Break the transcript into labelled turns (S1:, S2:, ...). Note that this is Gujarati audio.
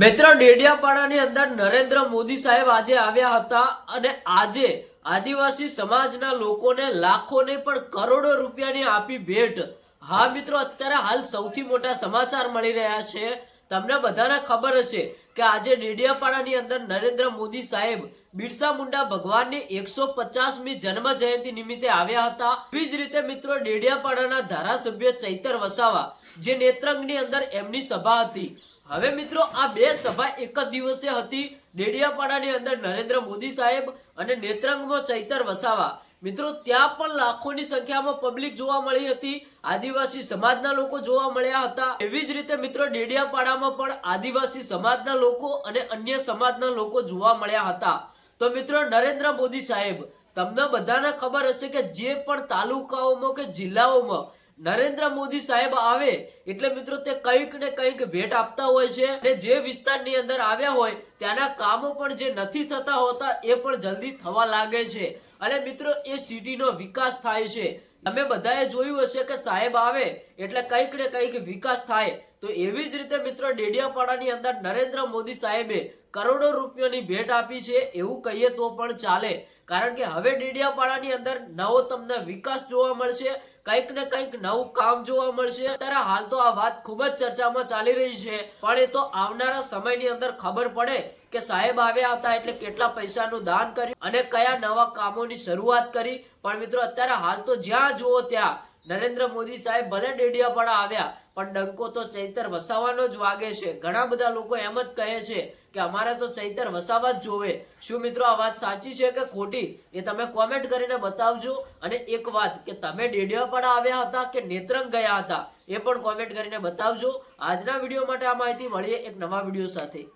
S1: મિત્ર ડેડિયાપાડાની અંદર નરેન્દ્ર મોદી સાહેબ આજે આવ્યા હતા અને આજે આદિવાસી સમાજના લોકોને લાખોને પણ કરોડો રૂપિયાની આપી ભેટ. હા મિત્રો, અત્યારે હાલ સૌથી મોટા સમાચાર મળી રહ્યા છે. તમને બધાને ખબર હશે કે આજે ડેડિયાપાડાની અંદર નરેન્દ્ર મોદી સાહેબ બિરસા મુંડા ભગવાનની એકસો પચાસમી જન્મ જયંતિ નિમિત્તે આવ્યા હતા. એવી જ રીતે મિત્રો, ડેડિયાપાડાના ધારાસભ્ય ચૈતર વસાવા, જે નેત્રંગની અંદર એમની સભા હતી. હવે મિત્રો, આ બે સભા એક જ દિવસે હતી. ડેડિયાપાડાની અંદર નરેન્દ્ર મોદી સાહેબ અને નેત્રંગમાં ચૈતર વસાવા. મિત્રો, ત્યાં પણ લાખોની સંખ્યામાં પબ્લિક જોવા મળી હતી. આદિવાસી સમાજના લોકો જોવા મળ્યા હતા. એવી જ રીતે મિત્રો, ડેડિયાપાડામાં પણ આદિવાસી સમાજના લોકો અને અન્ય સમાજના લોકો જોવા મળ્યા હતા. તો મિત્રો, નરેન્દ્ર મોદી સાહેબ, તમને બધાને ખબર હશે કે જે પણ તાલુકાઓમાં કે જિલ્લાઓમાં નરેન્દ્ર મોદી સાહેબ આવે એટલે મિત્રો તે કંઈક ને કંઈક ભેટ આપતા હોય છે અને જે વિસ્તારની અંદર આવ્યા હોય ત્યાંના કામો પણ જે નથી થતા હોતા એ પણ જલ્દી થવા લાગે છે. અને મિત્રો એ સિટીનો વિકાસ થાય છે. તમે બધાએ જોયું હશે કે સાહેબ આવે એટલે કંઈક ને કંઈક વિકાસ થાય. તો એવી જ રીતે મિત્રો ડેડિયાપાડાની અંદર નરેન્દ્ર મોદી સાહેબે કરોડો રૂપિયાની ભેટ આપી છે એવું કહીએ તો પણ ચાલે. કારણ કે હવે ડેડિયાપાડાની અંદર નવો તમને વિકાસ જોવા મળશે, કંઈક ને કંઈક નવું કામ જોવા મળશે. અત્યારે હાલ તો આ વાત ખૂબ જ ચર્ચામાં ચાલી રહી છે, પણ એ તો આવનારા સમયની અંદર ખબર પડે કે સાહેબ આવ્યા હતા એટલે કેટલા પૈસાનું દાન કર્યું અને કયા નવા કામોની શરૂઆત કરી. પણ મિત્રો, અત્યારે હાલ તો જ્યાં જુઓ ત્યાં નરેન્દ્ર મોદી સાહેબ ભલે ડેડિયાપાડા આવ્યા પણ ડંકો તો ચૈતર વસાવાનો જ વાગે છે. ઘણા બધા લોકો એમ જ કહે છે કે અમારે તો ચૈતર વસાવા જ જોવે. શું મિત્રો આ વાત સાચી છે કે ખોટી? એ તમે કોમેન્ટ કરીને બતાવજો. અને એક વાત કે તમે ડેડિયાપાડા આવ્યા હતા કે નેત્રંગ ગયા હતા? એ પણ કોમેન્ટ કરીને બતાવજો. આજના વીડિયો માટે આ માહિતી મળીએ એક નવા વીડિયો સાથે.